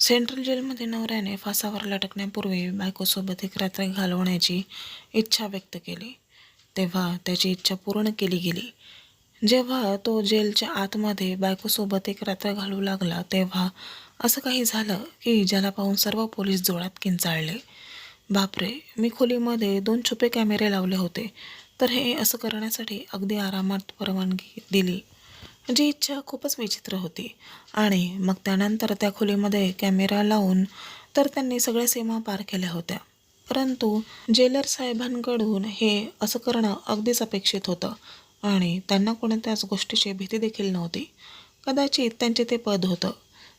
Central जेलमध्ये नवऱ्याने फासावर लटकण्यापूर्वी बायकोसोबत एक रात्र घालवण्याची इच्छा व्यक्त केली. तेव्हा त्याची इच्छा पूर्ण केली गेली. जेव्हा तो जेलच्या आतमध्ये बायकोसोबत एक रात्र घालू लागला तेव्हा असं काही झालं की ज्याला पाहून सर्व पोलीस जोरात किंचाळले. बापरे मी खोलीमध्ये दोन छुपे कॅमेरे लावले होते तर हे असं करण्यासाठी अगदी आरामात परवानगी दिली. जी इच्छा खूपच विचित्र होती. आणि मग त्यानंतर त्या खोलीमध्ये कॅमेरा लावून तर त्यांनी सगळ्या सीमा पार केल्या होत्या. परंतु जेलर साहेबांकडून हे असं करणं अगदीच अपेक्षित होतं. आणि त्यांना कोणत्याच गोष्टीची भीती देखील नव्हती. कदाचित त्यांचे ते पद होतं.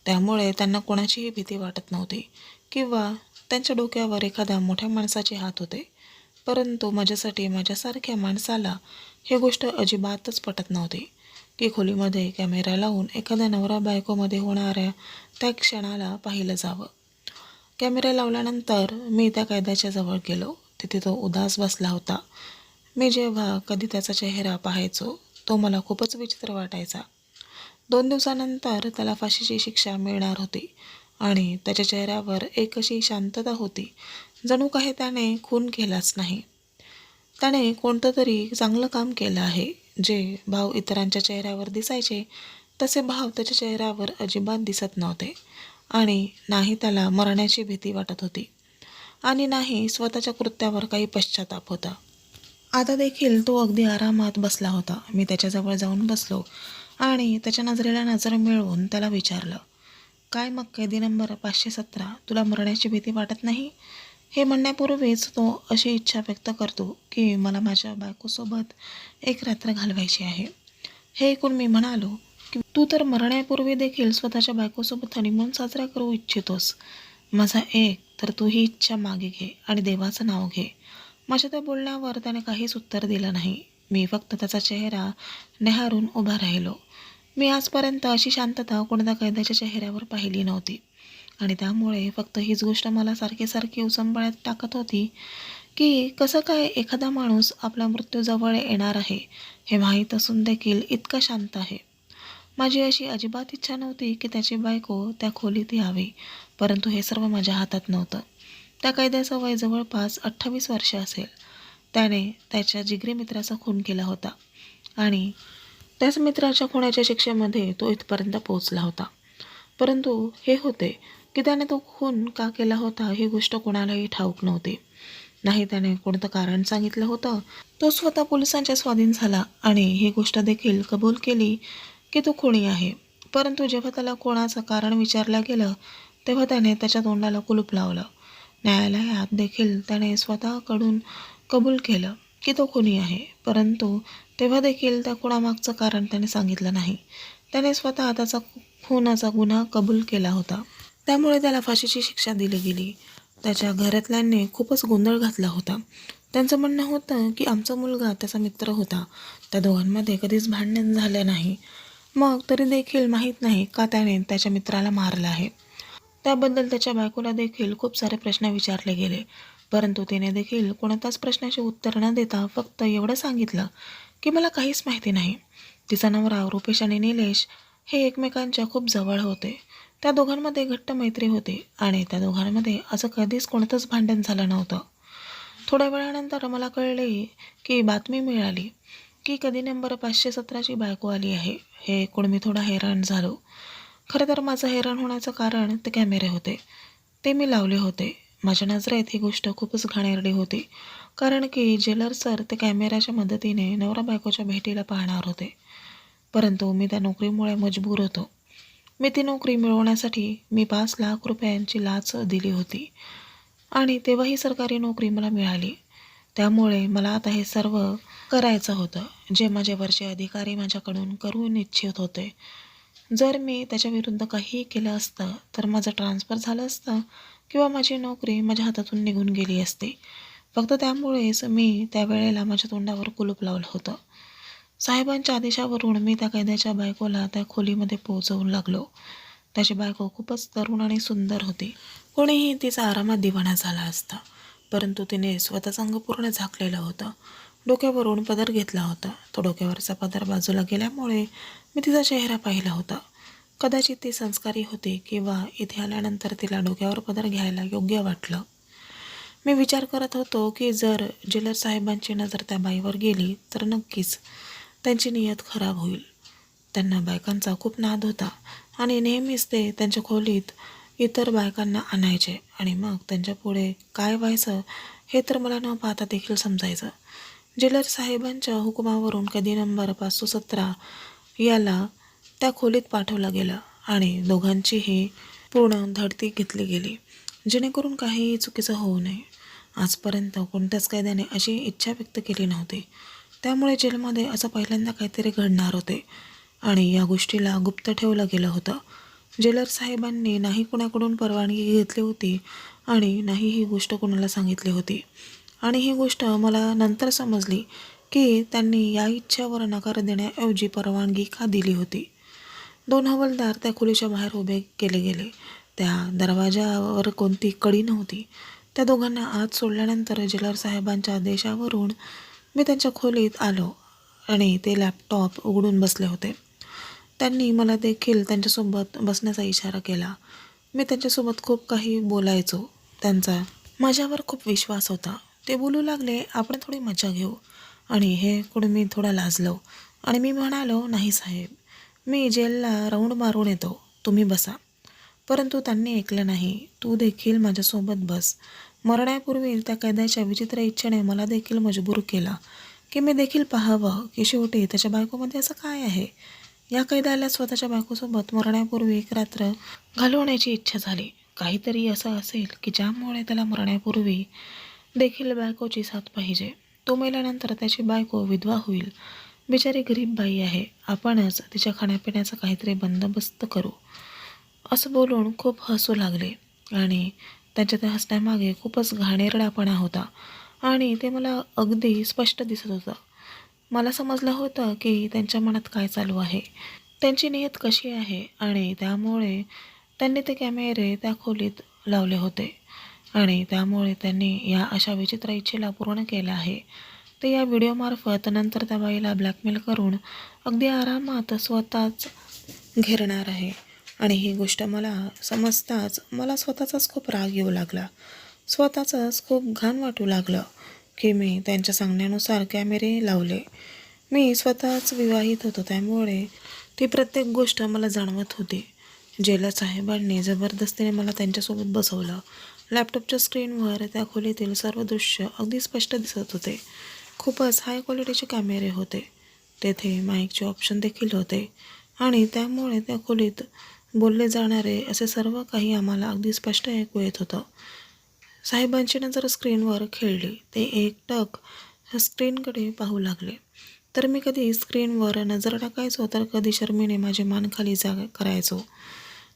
त्यामुळे त्यांना कोणाचीही भीती वाटत नव्हती. किंवा त्यांच्या डोक्यावर एखाद्या मोठ्या माणसाचे हात होते. परंतु माझ्यासाठी माझ्यासारख्या माणसाला ही गोष्ट अजिबातच पटत नव्हती. की खोलीमध्ये कॅमेरा लावून एखाद्या नवरा बायकोमध्ये होणाऱ्या त्या क्षणाला पाहिलं जावं. कॅमेरा लावल्यानंतर मी त्या कायद्याच्या जवळ गेलो. तिथे तो उदास बसला होता. मी जेव्हा कधी त्याचा चेहरा पाहायचो तो मला खूपच विचित्र वाटायचा. दोन दिवसानंतर त्याला फाशीची शिक्षा मिळणार होती आणि त्याच्या चेहऱ्यावर एक अशी शांतता होती जणू काही त्याने खून केलाच नाही. त्याने कोणतं तरी चांगलं काम केलं आहे जे भाव इतरांच्या चेहऱ्यावर दिसायचे तसे भाव त्याच्या चेहऱ्यावर अजिबात दिसत नव्हते आणि नाही त्याला मरण्याची भीती वाटत होती आणि नाही स्वतःच्या कृत्यावर काही पश्चाताप होता. आता देखील तो अगदी आरामात बसला होता. मी त्याच्याजवळ जाऊन बसलो आणि त्याच्या नजरेला नजर मिळवून त्याला विचारलं काय मग कैदी नंबर पाचशे सतरा? तुला मरण्याची भीती वाटत नाही? हे म्हणण्यापूर्वीच तो अशी इच्छा व्यक्त करतो की मला माझ्या बायकोसोबत एक रात्र घालवायची आहे. हे ऐकून मी म्हणालो की तू तर मरण्यापूर्वी देखील स्वतःच्या बायकोसोबत हनीमून साजरा करू इच्छितोस. माझा एक तर तू ही इच्छा मागे घे आणि देवाचं नाव घे. माझ्या त्या बोलण्यावर त्याने काहीच उत्तर दिलं नाही. मी फक्त त्याचा चेहरा नेहारून उभा राहिलो. मी आजपर्यंत अशी शांतता कोणत्या कैद्याच्या चेहऱ्यावर पाहिली नव्हती. आणि त्यामुळे फक्त हीच गोष्ट मला सारखी सारखी उसंबळ्यात टाकत होती की कसं काय एखादा माणूस आपला मृत्यूजवळ येणार आहे हे माहीत असून देखील इतका शांत आहे. माझी अशी अजिबात इच्छा नव्हती की त्याची बायको त्या खोलीत यावी परंतु हे सर्व माझ्या हातात नव्हतं. त्या कैद्याचं वय जवळपास अठ्ठावीस वर्ष असेल. त्याने त्याच्या जिगरी मित्राचा खून केला होता आणि त्याच मित्राच्या खुनाच्या शिक्षेमध्ये तो इथपर्यंत पोहोचला होता. परंतु हे होते की त्याने तो खून का केला होता ही गोष्ट कोणालाही ठाऊक नव्हती. नाही त्याने कोणतं कारण सांगितलं होतं तो स्वतः पोलिसांच्या स्वाधीन झाला आणि ही गोष्ट देखील कबूल केली की तो खुणी आहे. परंतु जेव्हा त्याला कोणाचं कारण विचारलं गेलं तेव्हा त्याने त्याच्या तोंडाला कुलूप लावलं. न्यायालयात देखील त्याने स्वतःकडून कबूल केलं की तो खुनी आहे. परंतु तेव्हा देखील त्या खुणामागचं कारण त्याने सांगितलं नाही. त्याने स्वतः त्याचा खुनाचा गुन्हा कबूल केला होता. त्यामुळे त्याला फाशीची शिक्षा दिली गेली. त्याच्या घरातल्यांनी खूपच गोंधळ घातला होता. त्यांचं म्हणणं होतं की आमचा मुलगा त्याचा मित्र होता. त्या दोघांमध्ये कधीच भांडण झालं नाही. मग तरी देखील माहीत नाही का त्याने त्याच्या मित्राला मारलं आहे. त्याबद्दल त्याच्या बायकोला देखील खूप सारे प्रश्न विचारले गेले. परंतु तिने देखील कोणत्याच प्रश्नाचे उत्तर न देता फक्त एवढं सांगितलं की मला काहीच माहिती नाही. तिचा नवरा रुपेश आणि निलेश हे एकमेकांच्या खूप जवळ होते. त्या दोघांमध्ये घट्ट मैत्री होती आणि त्या दोघांमध्ये असं कधीच कोणतंच भांडण झालं नव्हतं. थोड्या वेळानंतर मला कळले की बातमी मिळाली की कधी नंबर पाचशे सतराची बायको आली आहे हे ऐकून मी थोडा हैराण झालो. खरं तर माझं हैराण होण्याचं कारण ते कॅमेरे होते. ते मी लावले होते. माझ्या नजरेत ही गोष्ट खूपच घाणेरडी होती कारण की जेलर सर ते कॅमेऱ्याच्या मदतीने नवरा बायकोच्या भेटीला पाहणार होते. परंतु मी त्या नोकरीमुळे मजबूर होतो. मी ती नोकरी मिळवण्यासाठी मी पाच लाख रुपयांची लाच दिली होती. आणि तेव्हा ही सरकारी नोकरी मला मिळाली. त्यामुळे मला आता हे सर्व करायचं होतं जे माझे वरचे अधिकारी माझ्याकडून करून इच्छित होते. जर मी त्याच्याविरुद्ध काहीही केलं असतं तर माझं ट्रान्सफर झालं असतं किंवा माझी नोकरी माझ्या हातातून निघून गेली असती. फक्त त्यामुळेच मी त्यावेळेला माझ्या तोंडावर कुलूप लावलं होतं. साहेबांच्या आदेशावरून मी त्या कैद्याच्या बायकोला त्या खोलीमध्ये पोहोचवू लागलो. त्याची बायको खूपच तरुण आणि सुंदर होती. कोणीही तिचा आरामात दिवाणा झाला असता परंतु तिने स्वतःचं अंग पूर्ण झाकलेलं होतं. डोक्यावरून पदर घेतला होता. तो डोक्यावरचा पदर बाजूला गेल्यामुळे मी तिचा चेहरा पाहिला होता. कदाचित ती संस्कारी होती किंवा इथे आल्यानंतर तिला डोक्यावर पदर घ्यायला योग्य वाटलं. मी विचार करत होतो की जर जेलर साहेबांची नजर त्या बाईवर गेली तर नक्कीच त्यांची नियत खराब होईल. त्यांना बायकांचा खूप नाद होता आणि नेहमीच ते त्यांच्या खोलीत इतर बायकांना आणायचे आणि मग त्यांच्या पुढे काय व्हायचं हे तर मला न पाहता देखील समजायचं. जेलर साहेबांच्या हुकुमावरून कधी नंबर पाचशे सतरा याला त्या खोलीत पाठवलं गेलं आणि दोघांचीही पूर्ण धडती घेतली गेली जेणेकरून काहीही चुकीचं होऊ नये. आजपर्यंत कोणत्याच कायद्याने अशी इच्छा व्यक्त केली नव्हती. त्यामुळे जेलमध्ये असं पहिल्यांदा काहीतरी घडणार होते. आणि या गोष्टीला गुप्त ठेवलं गेलं होतं. जेलर साहेबांनी नाही कुणाकडून परवानगी घेतली होती आणि नाही ही गोष्ट कुणाला सांगितली होती. आणि ही गोष्ट मला नंतर समजली की त्यांनी या इच्छेवर नकार देण्याऐवजी परवानगी का दिली होती. दोन हवालदार त्या खोलीच्या बाहेर उभे केले गेले. त्या दरवाजावर कोणती कडी नव्हती. त्या दोघांना आत सोडल्यानंतर जेलर साहेबांच्या आदेशावरून मी त्यांच्या खोलीत आलो आणि ते लॅपटॉप उघडून बसले होते. त्यांनी मला देखील त्यांच्यासोबत बसण्याचा इशारा केला. मी त्यांच्यासोबत खूप काही बोलायचो. त्यांचा माझ्यावर खूप विश्वास होता. ते बोलू लागले आपण थोडी मजा घेऊ. आणि हे कुठे मी थोडा लाजलो. आणि मी म्हणालो नाही साहेब मी जेलला राऊंड मारून येतो. तुम्ही बसा. परंतु त्यांनी ऐकलं नाही. तू देखील माझ्यासोबत बस. मरण्यापूर्वी त्या कैद्याच्या विचित्र इच्छेने मला देखील मजबूर केला की मी देखील पाहावं की शेवटी त्याच्या बायकोमध्ये असं काय आहे? या कैद्याला स्वतःच्या बायकोसोबत मरण्यापूर्वी एक रात्र घालवण्याची इच्छा झाली. काहीतरी असं असेल की ज्यामुळे त्याला मरण्यापूर्वी देखील बायकोची साथ पाहिजे. तो मेल्यानंतर त्याची बायको विधवा होईल. बिचारी गरीब बाई आहे. आपणच तिच्या खाण्यापिण्याचा काहीतरी बंदोबस्त करू. असं बोलून खूप हसू लागले आणि त्यांच्या त्या हसण्यामागे खूपच घाणेरडापणा होता. आणि ते मला अगदी स्पष्ट दिसत होतं. मला समजलं होतं की त्यांच्या मनात काय चालू आहे. त्यांची नियत कशी आहे आणि त्यामुळे त्यांनी ते कॅमेरे त्या खोलीत लावले होते. आणि त्यामुळे त्यांनी या अशा विचित्र इच्छेला पूर्ण केलं आहे. ते या व्हिडिओमार्फत नंतर त्या बाईला ब्लॅकमेल करून अगदी आरामात स्वतःच घेरणार आहे. आणि ही गोष्ट मला समजताच मला स्वतःचाच खूप राग येऊ लागला. स्वतःचाच खूप घाण वाटू लागलं की मी त्यांच्या सांगण्यानुसार कॅमेरे लावले. मी स्वतःच विवाहित होतो त्यामुळे ती प्रत्येक गोष्ट मला जाणवत होती. जेला साहेबांनी जबरदस्तीने मला त्यांच्यासोबत बसवलं. लॅपटॉपच्या स्क्रीनवर त्या खोलीतील सर्व दृश्य अगदी स्पष्ट दिसत होते. खूपच हाय क्वालिटीचे कॅमेरे होते. तेथे माईकचे ऑप्शन देखील होते. आणि त्यामुळे त्या खोलीत बोलले जाणारे असे सर्व काही आम्हाला अगदी स्पष्ट ऐकू येत होतं. साहेबांची नजर स्क्रीनवर खेळली. ते एकटक स्क्रीनकडे पाहू लागले. तर मी कधी स्क्रीनवर नजर टाकायचो तर कधी शर्मीने माझे मान खाली जा करायचो.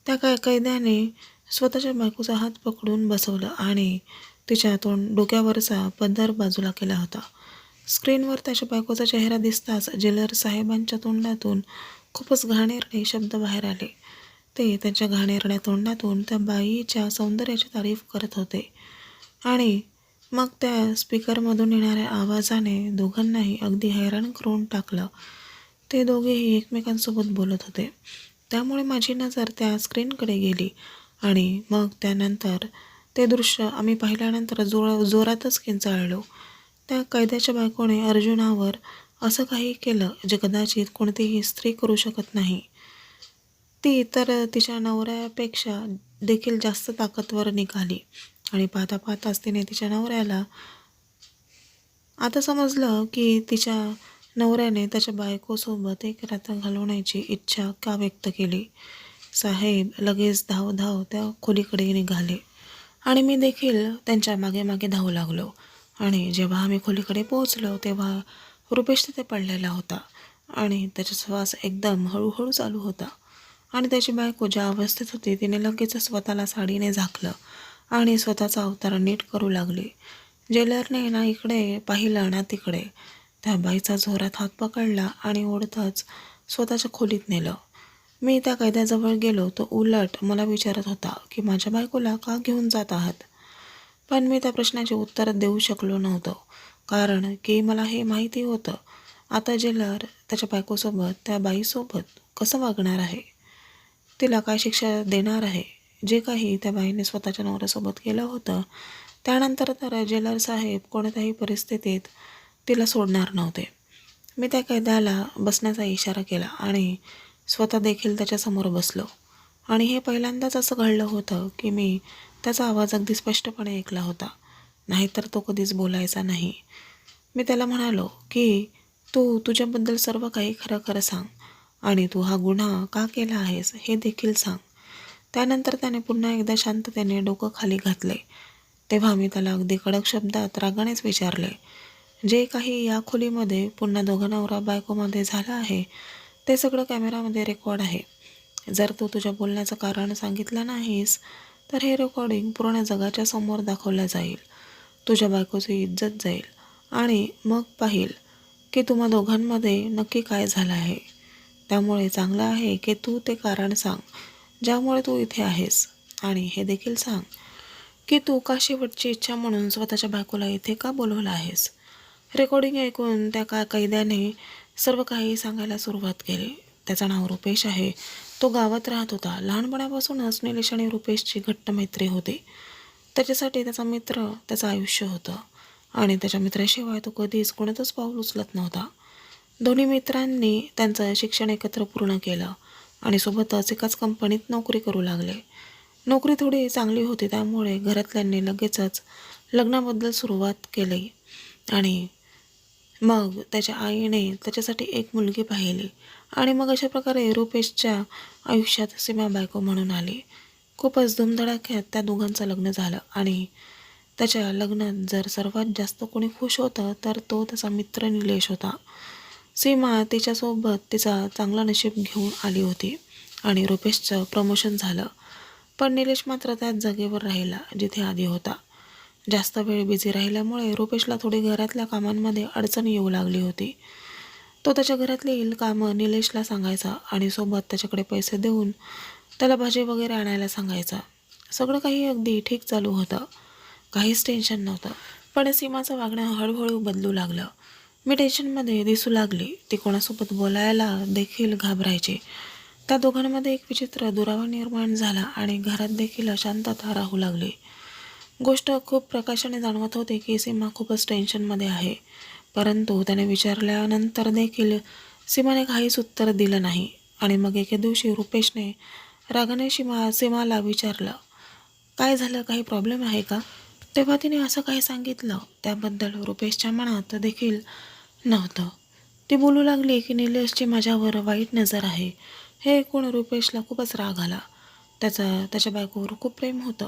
त्या काय कैद्याने स्वतःच्या बायकोचा हात पकडून बसवलं आणि तिच्या तोंड डोक्यावरचा पदर बाजूला केला होता. स्क्रीनवर त्याच्या बायकोचा चेहरा दिसताच जेलर साहेबांच्या तोंडातून खूपच घाणेरडे शब्द बाहेर आले. ते त्यांच्या घाणेरड्या तोंडातून त्या बाईच्या सौंदर्याची तारीफ करत होते. आणि मग त्या स्पीकरमधून येणाऱ्या आवाजाने दोघांनाही अगदी हैराण करून टाकलं. ते दोघेही एकमेकांसोबत बोलत होते. त्यामुळे माझी नजर त्या स्क्रीनकडे गेली आणि मग त्यानंतर ते दृश्य आम्ही पाहिल्यानंतर जोर जोरातच किंचाळलो. त्या कैद्याच्या बायकोने अर्जुनावर असं काही केलं जे कदाचित कोणतीही स्त्री करू शकत नाही. ती तर तिच्या नवऱ्यापेक्षा देखील जास्त ताकदवर निघाली. आणि पाहता पाहताच तिने तिच्या नवऱ्याला आता समजलं की तिच्या नवऱ्याने त्याच्या बायकोसोबत एक रात्र घालवण्याची इच्छा का व्यक्त केली? साहेब लगेच धाव धाव त्या खोलीकडे निघाले. आणि मी देखील त्यांच्या मागे मागे धावू लागलो. आणि जेव्हा आम्ही खोलीकडे पोहोचलो तेव्हा रुपेश तिथे पडलेला होता. आणि त्याचा श्वास एकदम हळूहळू चालू होता. आणि त्याची बायको ज्या अवस्थेत होती तिने लगेच स्वतःला साडीने झाकलं आणि स्वतःचा अवतार नीट करू लागली. जेलरने ना इकडे पाहिलं ना तिकडे. त्या बाईचा जोरात हात पकडला आणि ओढताच स्वतःच्या खोलीत नेलं. मी त्या कैद्याजवळ गेलो तो उलट मला विचारत होता की माझ्या बायकोला का घेऊन जात आहात? पण मी त्या प्रश्नाचे उत्तर देऊ शकलो नव्हतो कारण की मला हे माहिती होतं. आता जेलर त्याच्या बायकोसोबत त्या बाईसोबत कसं वागणार आहे? तिला काय शिक्षा देणार आहे? जे काही त्या बाईने स्वतःच्या नवऱ्यासोबत केलं होतं त्यानंतर तर जेलर साहेब कोणत्याही परिस्थितीत तिला सोडणार नव्हते. मी त्या कैद्याला बसण्याचा इशारा केला आणि स्वतः देखील त्याच्यासमोर बसलो. आणि हे पहिल्यांदाच असं घडलं होतं की मी त्याचा आवाज अगदी स्पष्टपणे ऐकला होता. नाहीतर तो कधीच बोलायचा नाही. मी त्याला म्हणालो की तू तुझ्याबद्दल सर्व काही खरं खरं सांग. आणि तू हा गुन्हा का केला आहेस हे देखील सांग. त्यानंतर त्याने पुन्हा एकदा शांततेने डोकं खाली घातले. तेव्हा मी त्याला अगदी कडक शब्दात रागानेच विचारले जे काही या खोलीमध्ये पुन्हा दोघं नवरा बायकोमध्ये झालं आहे ते सगळं कॅमेरामध्ये रेकॉर्ड आहे. जर तू तुझ्या बोलण्याचं कारण सांगितलं नाहीस तर हे रेकॉर्डिंग पूर्ण जगाच्या समोर दाखवलं जाईल. तुझ्या बायकोची इज्जत जाईल आणि मग पाहिल की तुम्हा दोघांमध्ये नक्की काय झालं आहे. त्यामुळे चांगलं आहे की तू ते कारण सांग ज्यामुळे तू इथे आहेस. आणि हे देखील सांग की तू का शेवटची इच्छा म्हणून स्वतःच्या बायकोला इथे का बोलवलं आहेस? रेकॉर्डिंग ऐकून त्या का कैद्याने सर्व काही सांगायला सुरुवात केली. त्याचं नाव रुपेश आहे. तो गावात राहत होता. लहानपणापासूनच निलेश आणि रुपेशची घट्ट मैत्री होती. त्याच्यासाठी त्याचा मित्र त्याचं आयुष्य होतं. आणि त्याच्या मित्राशिवाय तो कधीच कोणतंच पाऊल उचलत नव्हता. दोन्ही मित्रांनी त्यांचं शिक्षण एकत्र पूर्ण केलं आणि सोबतच एकाच कंपनीत नोकरी करू लागले. नोकरी थोडी चांगली होती त्यामुळे घरातल्यांनी लगेचच लग्नाबद्दल सुरुवात केली आणि मग त्याच्या आईने त्याच्यासाठी एक मुलगी पाहिली आणि मग अशा प्रकारे रुपेशच्या आयुष्यात सीमा बायको म्हणून आली. खूपच धुमधडाक्यात त्या दोघांचं लग्न झालं आणि त्याच्या लग्नात जर सर्वात जास्त कोणी खुश होतं तर तो त्याचा मित्र निलेश होता. सीमा तिच्यासोबत तिचा चांगला नशीब घेऊन आली होती आणि रुपेशचं प्रमोशन झालं. पण निलेश मात्र त्याच जागेवर राहिला जिथे आधी होता. जास्त वेळ बिझी राहिल्यामुळे रुपेशला थोडी घरातल्या कामांमध्ये अडचण येऊ लागली होती. तो त्याच्या घरातली कामं निलेशला सांगायचा आणि सोबत त्याच्याकडे पैसे देऊन त्याला भाजी वगैरे आणायला सांगायचा. सगळं काही अगदी ठीक चालू होतं. काहीच टेन्शन नव्हतं. पण सीमाचं वागणं हळूहळू बदलू लागलं. मी टेन्शनमध्ये दिसू लागली. ती कोणासोबत बोलायला देखील घाबरायचे. त्या दोघांमध्ये एक विचित्र दुरावा निर्माण झाला आणि घरात देखील अशांतता राहू लागली. गोष्ट खूप प्रकाशाने जाणवत होती की सीमा खूपच टेन्शनमध्ये आहे. परंतु त्याने विचारल्यानंतर देखील सीमाने काहीच उत्तर दिलं नाही. आणि मग एके दिवशी रुपेशने रागाने सीमा सीमाला विचारलं काय झालं? काही प्रॉब्लेम आहे का? तेव्हा तिने असं काही सांगितलं. त्याबद्दल रुपेशच्या मनात देखील नव्हतं. ती बोलू लागली की निलेशची माझ्यावर वाईट नजर आहे. हे ऐकून रुपेशला खूपच राग आला. त्याचा त्याच्या बायकोवर खूप प्रेम होतं.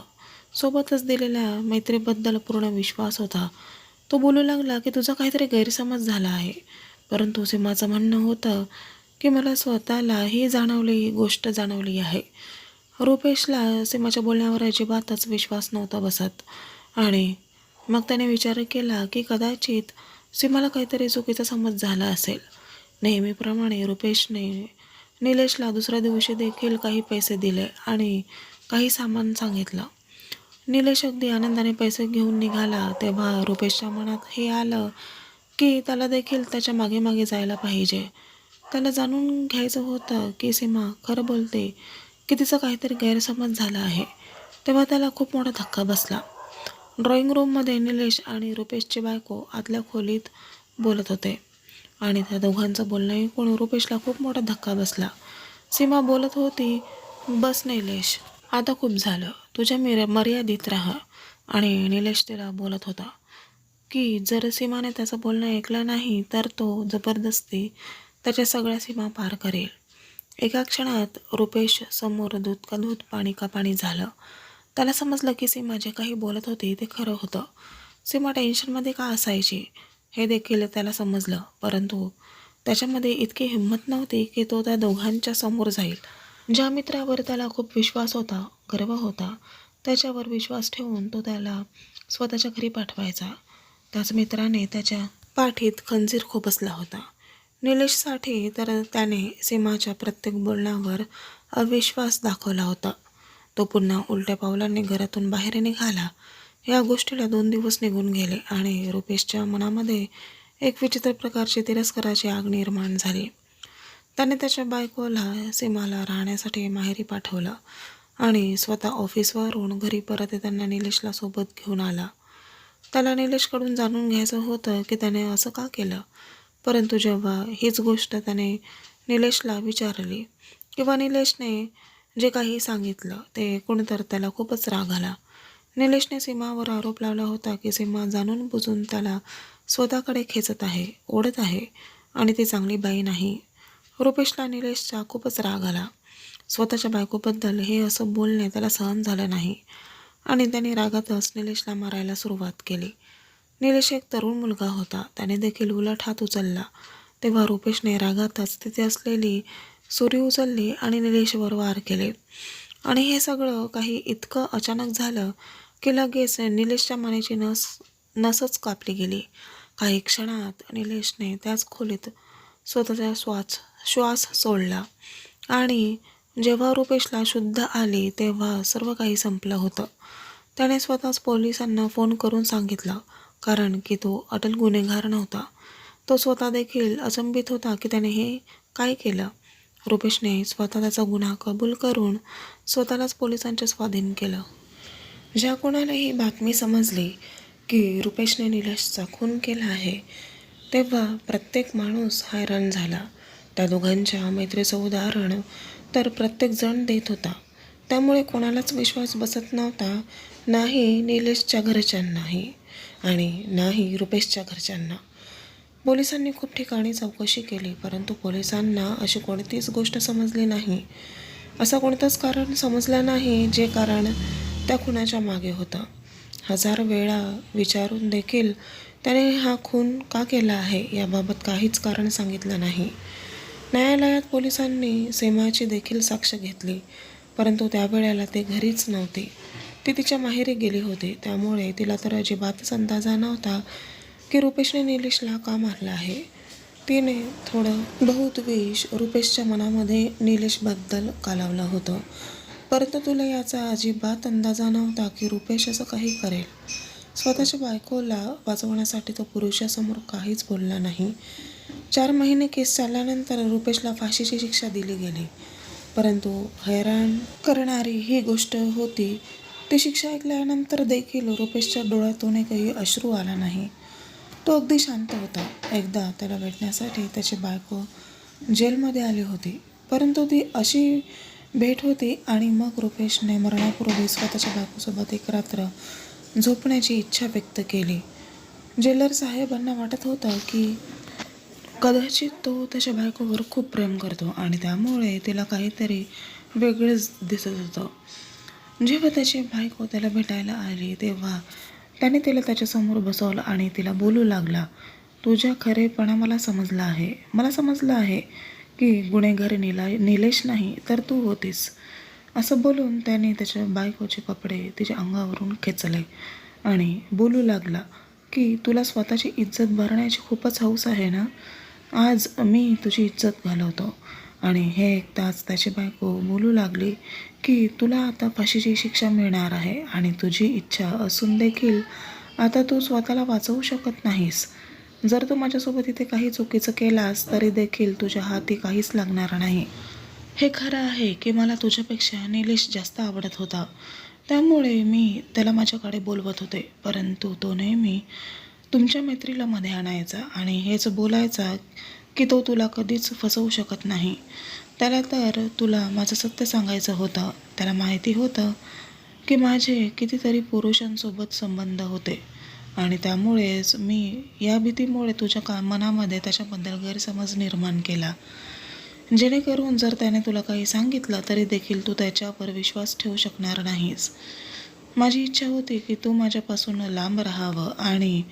सोबतच दिलेल्या मैत्रीबद्दल पूर्ण विश्वास होता. तो बोलू लागला की तुझा काहीतरी गैरसमज झाला आहे. परंतु सीमाचं म्हणणं होतं की मला स्वतःला ही जाणवली गोष्ट जाणवली आहे. रुपेशला सीमाच्या बोलण्यावर अजिबातच विश्वास नव्हता बसत. आणि मग त्याने विचार केला की कदाचित सीमाला काहीतरी चुकीचा समज झाला असेल. नेहमीप्रमाणे रुपेशने निलेशला दुसऱ्या दिवशी देखील काही पैसे दिले आणि काही सामान सांगितलं. निलेश अगदी आनंदाने पैसे घेऊन निघाला तेव्हा रुपेशच्या मनात हे आलं की त्याला देखील त्याच्यामागे मागे जायला पाहिजे. त्याला जाणून घ्यायचं होतं की सीमा खरं बोलते की तिचा काहीतरी गैरसमज झाला आहे. तेव्हा त्याला खूप मोठा धक्का बसला. ड्रॉइंग रूममध्ये निलेश आणि रुपेशची बायको आतल्या खोलीत बोलत होते. आणि त्या दोघांचं बोलणं ऐकून रुपेशला खूप मोठा धक्का बसला. सीमा बोलत होती बस निलेश आता खूप झालं. तुझ्या मिर मर्यादित राहा. आणि निलेश तिला बोलत होता की जर सीमाने त्याचं बोलणं ऐकलं नाही तर तो जबरदस्ती त्याच्या सगळ्या सीमा पार करेल. एका क्षणात रुपेश समोर दूध का दूध पाणी का पाणी झालं. त्याला समजलं की सीमा जे काही बोलत होती ते खरं होतं. सीमा टेन्शनमध्ये का असायची? हे देखील त्याला समजलं परंतु त्याच्यामध्ये इतकी हिंमत नव्हती की तो त्या दोघांच्या समोर जाईल. ज्या मित्रावर त्याला खूप विश्वास होता गर्व होता त्याच्यावर विश्वास ठेवून तो त्याला स्वतःच्या घरी पाठवायचा. त्याच मित्राने त्याच्या पाठीत खंजीर खोपसला होता. निलेशसाठी तर त्याने सीमाच्या प्रत्येक बोलण्यावर अविश्वास दाखवला होता. तो पुन्हा उलट्या पावलांनी घरातून बाहेर निघाला. या गोष्टीला दोन दिवस निघून गेले आणि रुपेशच्या मनामध्ये एक विचित्र प्रकारची तिरस्काराची आग निर्माण झाली. त्याने त्याच्या बायकोला सीमाला राहण्यासाठी माहेरी पाठवलं आणि स्वतः ऑफिसवरून घरी परत येताना निलेशला सोबत घेऊन आला. त्याला निलेशकडून जाणून घ्यायचं होतं की त्याने असं का केलं. परंतु जेव्हा हीच गोष्ट त्याने निलेशला विचारली किंवा निलेशने जे काही सांगितलं ते ऐकून तर त्याला खूपच राग आला. निलेशने सीमावर आरोप लावला होता की सीमा जाणून बुजून त्याला स्वतःकडे खेचत आहे ओढत आहे आणि ती चांगली बाई नाही. रुपेशला निलेशचा खूपच राग आला. स्वतःच्या बायकोबद्दल हे असं बोलणे त्याला सहन झालं नाही आणि त्याने रागातच निलेशला मारायला सुरुवात केली. निलेश एक तरुण मुलगा होता त्याने देखील उलट हात उचलला. तेव्हा रुपेशने रागातच तिथे असलेली सुरी उचलली आणि निलेशवर वार केले. आणि हे सगळं काही इतकं अचानक झालं की लगेच निलेशच्या मानेची नस नसच कापली गेली. काही क्षणात निलेशने त्याच खोलीत स्वतःचा श्वास श्वास सोडला. आणि जेव्हा रुपेशला शुद्ध आली तेव्हा सर्व काही संपलं होतं. त्याने स्वतःच पोलिसांना फोन करून सांगितलं कारण की तो अटल गुन्हेगार नव्हता. तो स्वतः देखील अचंबित होता की त्याने हे काय केलं. रुपेशने स्वतः त्याचा गुन्हा कबूल करून स्वतःलाच पोलिसांच्या स्वाधीन केलं. ज्या कोणालाही बातमी समजली की रुपेशने निलेशचा खून केला आहे तेव्हा प्रत्येक माणूस हैराण झाला. त्या दोघांच्या मैत्रीचं उदाहरण तर प्रत्येकजण देत होता. त्यामुळे कोणालाच विश्वास बसत नव्हता. नाही निलेशच्या घरच्यांनाही आणि नाही रुपेशच्या घरच्यांना. पोलिसांनी खूप ठिकाणी चौकशी केली परंतु पोलिसांना अशी कोणतीच गोष्ट समजली नाही. असं कोणतंच कारण समजलं नाही जे कारण त्या खुनाच्या मागे होतं. हजार वेळा विचारून देखील त्याने हा खून का केला आहे याबाबत काहीच कारण सांगितलं नाही. न्यायालयात पोलिसांनी सीमाची देखील साक्ष घेतली परंतु त्यावेळेला ते घरीच नव्हते. ती तिच्या माहेरी गेली होती त्यामुळे तिला तर अजिबातच अंदाजा नव्हता की रुपेशने निलेशला का मारलं आहे? तिने थोडं बहुत विष रुपेशच्या मनामध्ये निलेशबद्दल कालावलं होतं. परंतु तुला याचा अजिबात अंदाजा नव्हता की रुपेश असं काही करेल. स्वतःच्या बायकोला वाचवण्यासाठी तो पुरुषासमोर काहीच बोलला नाही. चार महिने केस चालल्यानंतर रुपेशला फाशीची शिक्षा दिली गेली. परंतु हैराण करणारी ही गोष्ट होती ती शिक्षा ऐकल्यानंतर देखील रुपेशच्या डोळ्यातून एकही अश्रू आला नाही. तो अगदी शांत होता. एकदा त्याला भेटण्यासाठी त्याची बायको जेलमध्ये आली होती. परंतु ती अशी भेट होती आणि मग रुपेशने मरणापूर्वी स्वतःच्या बायकोसोबत एक रात्र झोपण्याची इच्छा व्यक्त केली. जेलर साहेबांना वाटत होतं की कदाचित तो त्याच्या बायकोवर खूप प्रेम करतो आणि त्यामुळे तिला काहीतरी वेगळंच दिसत होतं. जेव्हा त्याची बायको त्याला भेटायला आली तेव्हा त्याने तिला त्याच्यासमोर बसवलं आणि तिला बोलू लागला तुझ्या खरेपणा मला समजला आहे. मला समजलं आहे की गुन्हेगार निला निलेश नाही तर तू होतीस. असं बोलून त्याने त्याच्या बायकोचे कपडे तिच्या अंगावरून खेचले आणि बोलू लागला की तुला स्वतःची इज्जत भरण्याची खूपच हौस आहे ना? आज मी तुझी इज्जत घालवतो. आणि हे ऐकताच त्याची बायको बोलू लागली की तुला आता फाशीची शिक्षा मिळणार आहे आणि तुझी इच्छा असून देखील आता तू स्वतःला वाचवू शकत नाहीस. जर तू माझ्यासोबत इथे काही चुकीचं केलास तरी देखील तुझ्या हाती काहीच लागणार नाही. हे खरं आहे की मला तुझ्यापेक्षा निलेश जास्त आवडत होता. त्यामुळे मी त्याला माझ्याकडे बोलवत होते. परंतु तो नेहमी तुमच्या मैत्रीला मध्ये आणायचा आणि हेच बोलायचा की तो तुला कधीच फसवू शकत नाही. त्याला तर तुला माझं सत्य सांगायचं होतं. त्याला माहिती होतं की माझे कितीतरी पुरुषांसोबत संबंध होते. आणि त्यामुळेच मी या भीतीमुळे तुझ्या का मनामध्ये त्याच्याबद्दल गैरसमज निर्माण केला. जेणेकरून जर त्याने तुला काही सांगितलं तरी देखील तू त्याच्यावर विश्वास ठेवू शकणार नाहीस. माझी इच्छा होती की तू माझ्यापासून लांब राहावं आणि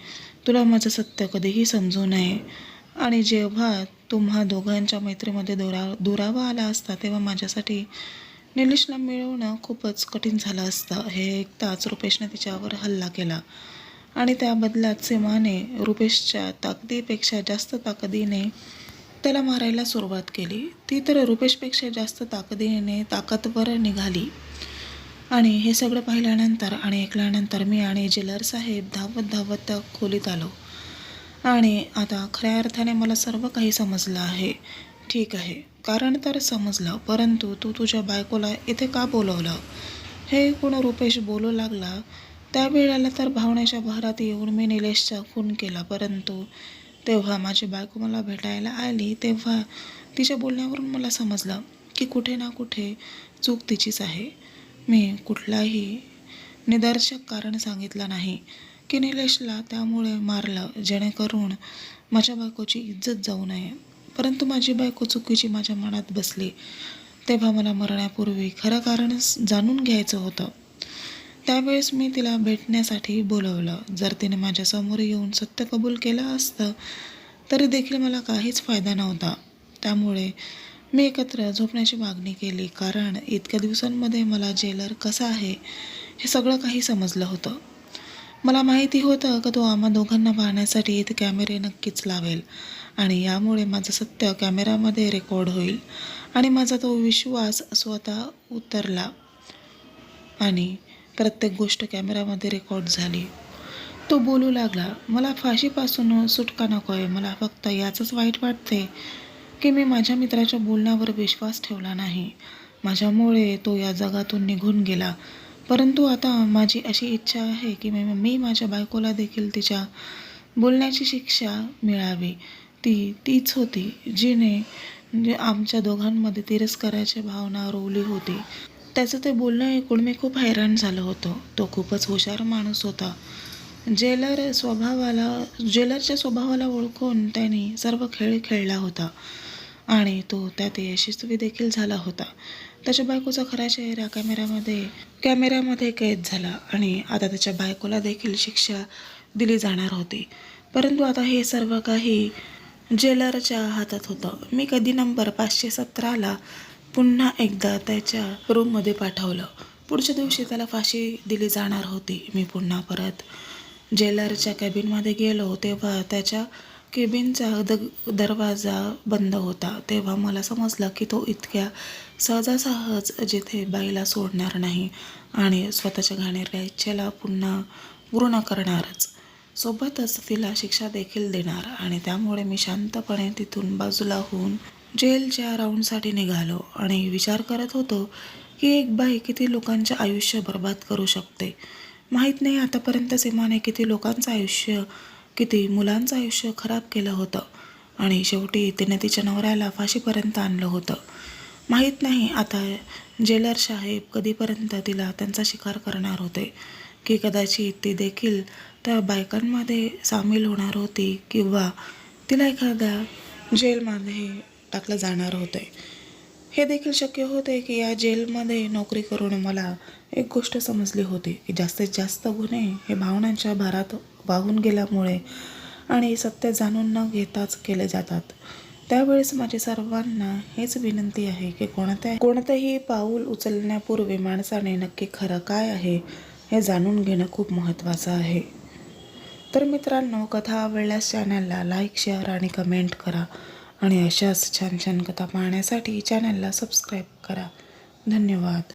तुला माझं सत्य कधीही समजू नये. आणि जेव्हा तुम्हा दोघांच्या मैत्रीमध्ये दुरा दुरावा आला असता तेव्हा माझ्यासाठी निलेशला मिळवणं खूपच कठीण झालं असतं. हे ऐकताच रुपेशने तिच्यावर हल्ला केला. आणि त्या बदल्यात सीमाने रुपेशच्या ताकदीपेक्षा जास्त ताकदीने त्याला मारायला सुरुवात केली. ती तर रुपेशपेक्षा जास्त ताकदीने ताकदवर निघाली. आणि हे सगळं पाहिल्यानंतर आणि ऐकल्यानंतर मी आणि जेलर साहेब धावत धावत त्या खोलीत आलो. आणि आता खऱ्या अर्थाने मला सर्व काही समजलं आहे. ठीक आहे. कारण तर समजलं परंतु तू तुझ्या बायकोला इथे का बोलवलं? हे कोण रुपेश बोलू लागला? त्यावेळेला तर भावनेच्या भरात येऊन मी निलेशचा खून केला परंतु तेव्हा माझी बायको मला भेटायला आली तेव्हा तिच्या बोलण्यावरून मला समजलं की कुठे ना कुठे चूक तिचीच आहे. मी कुठलाही निदर्शक कारण सांगितलं नाही. की निलेशला त्यामुळे मारलं जेणेकरून माझ्या बायकोची इज्जत जाऊ नये. परंतु माझी बायको चुकीची माझ्या मनात बसली. तेव्हा मला मरण्यापूर्वी खरं कारण जाणून घ्यायचं होतं. त्यावेळेस मी तिला भेटण्यासाठी बोलवलं. जर तिने माझ्यासमोर येऊन सत्य कबूल केलं असतं तरी देखील मला काहीच फायदा नव्हता. त्यामुळे मी एकत्र झोपण्याची मागणी केली कारण इतक्या दिवसांमध्ये मला जेलर कसा आहे हे सगळं काही समजलं होतं. मला माहिती होतं का तो आम्हा दोघांना पाहण्यासाठी इथे कॅमेरे नक्कीच लावेल. आणि यामुळे माझं सत्य कॅमेरामध्ये रेकॉर्ड होईल. आणि माझा तो विश्वास स्वतः उतरला. आणि प्रत्येक गोष्ट कॅमेरामध्ये रेकॉर्ड झाली. तो बोलू लागला मला फाशीपासून सुटका नको आहे मला फक्त याचंच वाईट वाटते की मी माझ्या मित्राच्या बोलण्यावर विश्वास ठेवला नाही. माझ्यामुळे तो या जगातून निघून गेला. परंतु आता माझी अशी इच्छा आहे की मी मी माझ्या बायकोला देखील तिच्या बोलण्याची शिक्षा मिळावी. ती तीच होती जिने म्हणजे आमच्या दोघांमध्ये तिरस्काराची भावना रोवली होती. त्याचं ते बोलणं ऐकून मी खूप हैराण झालो होतो. तो खूपच हुशार माणूस होता. जेलर स्वभावाला जेलरच्या स्वभावाला ओळखून त्याने सर्व खेळ खेळला होता. आणि तो त्यात यशस्वी देखील झाला होता. त्याच्या बायकोचा खरा चेहरा कॅमेऱ्यामध्ये कॅमेऱ्यामध्ये कैद झाला आणि आता त्याच्या बायकोला देखील शिक्षा दिली जाणार होती. परंतु आता हे सर्व काही जेलरच्या हातात होतं. मी कधी नंबर पाचशे सतराला पुन्हा एकदा त्याच्या रूममध्ये पाठवलं. पुढच्या दिवशी त्याला फाशी दिली जाणार होती. मी पुन्हा परत जेलरच्या कॅबिनमध्ये गेलो तेव्हा त्याच्या केबिनचा द दरवाजा बंद होता. तेव्हा मला समजलं की तो इतक्या सहजासहज जिथे बाईला सोडणार नाही आणि स्वतःच्या घाणेरड्या इच्छेला पुन्हा पूर्ण करणारच. सोबतच तिला शिक्षा देखील देणार आणि त्यामुळे मी शांतपणे तिथून बाजूला होऊन जेलच्या राऊंडसाठी निघालो आणि विचार करत होतो की एक बाई किती लोकांचे आयुष्य बर्बाद करू शकते. माहीत नाही आतापर्यंत सीमाने किती लोकांचं आयुष्य किती मुलांचं आयुष्य खराब केलं होतं आणि शेवटी तिने तिच्या नवऱ्याला फाशीपर्यंत आणलं होतं. माहीत नाही आता जेलर साहेब कधीपर्यंत तिला त्यांचा शिकार करणार होते की कदाचित ती देखील त्या बायकांमध्ये सामील होणार होती किंवा तिला एखाद्या जेलमध्ये टाकलं जाणार होते. हे देखील शक्य होते की या जेलमध्ये नोकरी करून मला एक गोष्ट समजली होती की जास्तीत जास्त गुन्हे हे भावनांच्या भारात वाहून गेल्यामुळे आणि सत्य जाणून न घेताच केले जातात. त्यावेळेस माझी सर्वांना हेच विनंती आहे की कोणत्या कोणतंही पाऊल उचलण्यापूर्वी माणसाने नक्की खरं काय आहे हे जाणून घेणं खूप महत्त्वाचं आहे. तर मित्रांनो कथा आवडल्यास चॅनलला लाईक शेअर आणि कमेंट करा आणि अशाच छान छान कथा पाहण्यासाठी चॅनलला सबस्क्राईब करा. धन्यवाद.